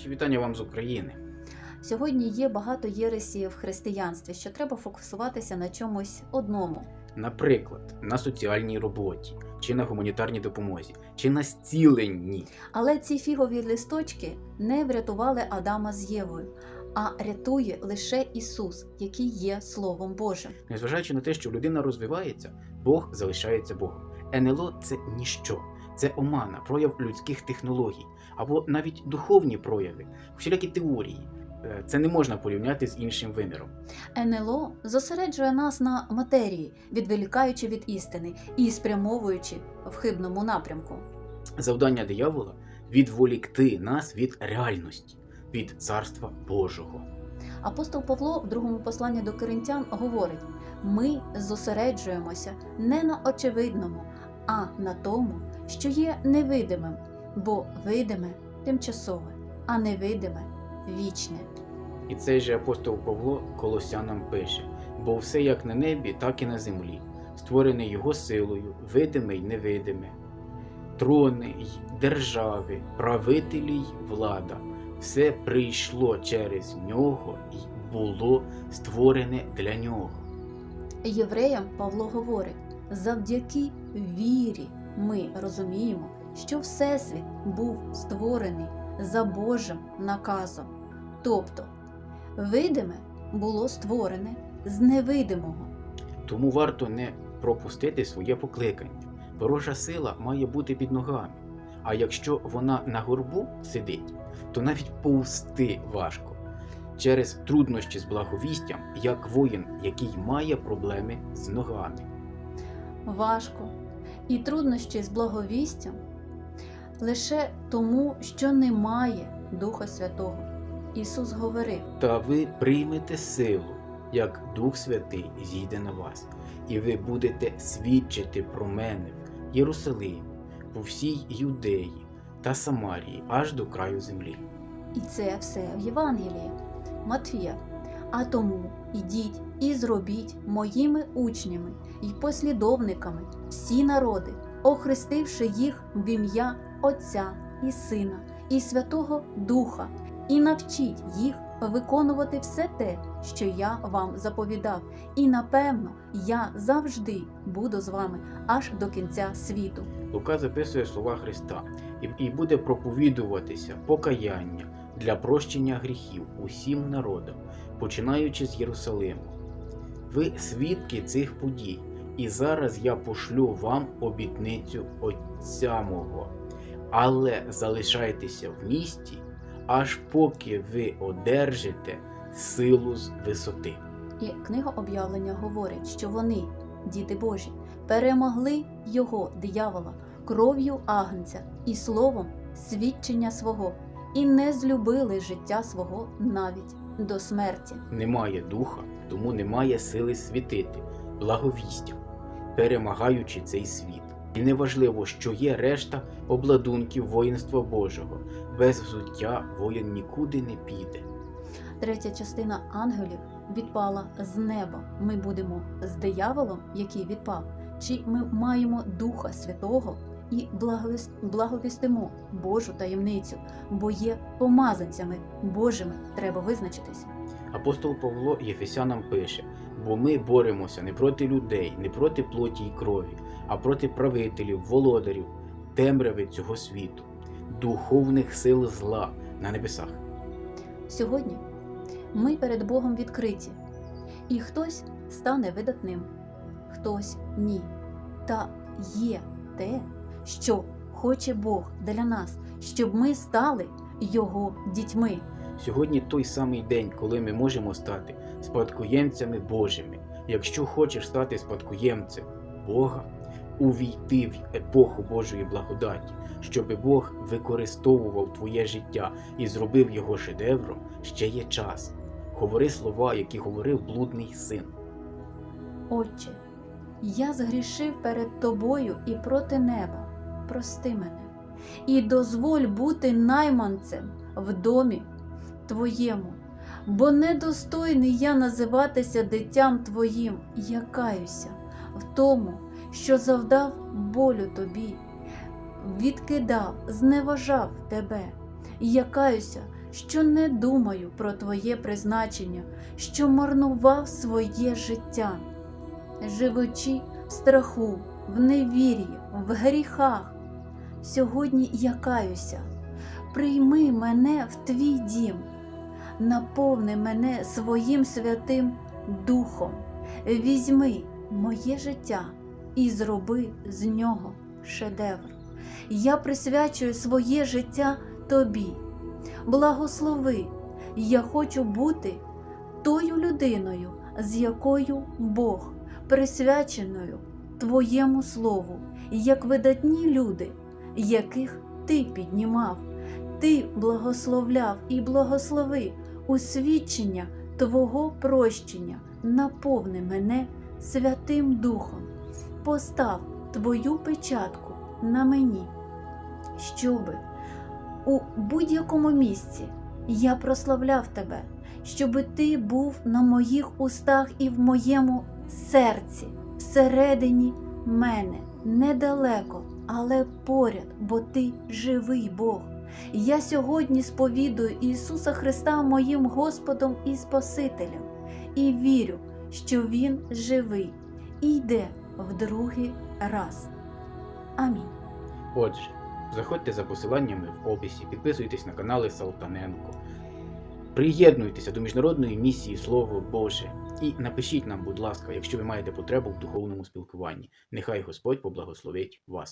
Наші вітання вам з України. Сьогодні є багато єресів в християнстві, що треба фокусуватися на чомусь одному. Наприклад, на соціальній роботі, чи на гуманітарній допомозі, чи на зціленні. Але ці фігові листочки не врятували Адама з Євою, а рятує лише Ісус, який є Словом Божим. Незважаючи на те, що людина розвивається, Бог залишається Богом. НЛО це ніщо, це омана, прояв людських технологій або навіть духовні прояви, всілякі теорії. Е, Це не можна порівняти з іншим виміром. НЛО зосереджує нас на матерії, відволікаючи від істини і спрямовуючи в хибному напрямку. Завдання диявола відволікти нас від реальності, від царства Божого. Апостол Павло в другому посланні до коринтян говорить: ми зосереджуємося не на очевидному, а на тому, що є невидимим, бо видиме тимчасове, а невидиме вічне. І цей же апостол Павло Колосянам пише: бо все як на небі, так і на землі, створене його силою, видиме й невидиме, трони й держави, правителі й влада, все прийшло через нього і було створене для нього. Євреям Павло говорить: завдяки вірі ми розуміємо, що Всесвіт був створений за Божим наказом. Тобто, видиме було створене з невидимого. Тому варто не пропустити своє покликання. Ворожа сила має бути під ногами. А якщо вона на горбу сидить, то навіть повсти важко через труднощі з благовістям, як воїн, який має проблеми з ногами. важко і труднощі з благовістям лише тому, що немає Духа Святого. Ісус говорив: Та ви приймете силу, як Дух Святий зійде на вас, і ви будете свідчити про мене в Єрусалимі, по всій Юдеї та Самарії, аж до краю землі. і це все в Євангелії Матвія. А тому ідіть і зробіть моїми учнями і послідовниками всі народи, охрестивши їх в ім'я Отця і Сина і Святого Духа, і навчіть їх виконувати все те, що я вам заповідав. І напевно я завжди буду з вами аж до кінця світу. Лука записує слова Христа і буде проповідуватися покаяння для прощення гріхів усім народам, починаючи з Єрусалиму. Ви свідки цих подій, і зараз я пошлю вам обітницю Отця мого. Але залишайтеся в місті, аж поки ви одержите силу з висоти. І книга об'явлення говорить, що вони, діти Божі, перемогли його, диявола, кров'ю агнця і словом свідчення свого, і не злюбили життя свого навіть до смерті. Немає духа, тому немає сили світити, благовістям, перемагаючи цей світ. І неважливо, що є решта обладунків воїнства Божого. Без взуття воїн нікуди не піде. Третя частина ангелів відпала з неба. Ми будемо з дияволом, який відпав, чи ми маємо Духа Святого і благовіс- благовістимо Божу таємницю, бо є помазанцями Божими. Треба визначитися. Апостол Павло Єфесянам пише: бо ми боремося не проти людей, не проти плоті й крові, а проти правителів, володарів, темряви цього світу, духовних сил зла на небесах. Сьогодні ми перед Богом відкриті, і хтось стане видатним, хтось ні. Та є те, що хоче Бог для нас, щоб ми стали Його дітьми. Сьогодні той самий день, коли ми можемо стати спадкоємцями Божими. Якщо хочеш стати спадкоємцем Бога, увійти в епоху Божої благодаті, щоби Бог використовував твоє життя і зробив його шедевром, ще є час. Говори слова, які говорив блудний син. Отче, я згрішив перед тобою і проти неба. Прости мене, і дозволь бути найманцем в домі твоєму, бо недостойний я називатися дитям твоїм, я каюся в тому, що завдав болю тобі, відкидав, зневажав тебе. Я каюся, що не думаю про Твоє призначення, що марнував своє життя, живучи в страху, в невір'ї, в гріхах. Сьогодні я каюся, прийми мене в твій дім, наповни мене своїм святим Духом, візьми моє життя і зроби з нього шедевр. Я присвячую своє життя тобі. Благослови, я хочу бути тою людиною, з якою Бог присвяченою Твоєму Слову, як видатні люди, яких Ти піднімав, Ти благословляв і благослови у свідчення Твого прощення, наповни мене Святим Духом, постав Твою печатку на мені, щоби у будь-якому місці я прославляв тебе, щоби ти був на моїх устах і в моєму серці, всередині мене, недалеко, але поряд, бо ти живий Бог. Я сьогодні сповідую Ісуса Христа моїм Господом і Спасителем і вірю, що Він живий і йде в другий раз. Амінь. Отже, заходьте за посиланнями в описі, підписуйтесь на канали Салтаненко, приєднуйтеся до міжнародної місії Слово Боже і напишіть нам, будь ласка, якщо ви маєте потребу в духовному спілкуванні. Нехай Господь поблагословить вас.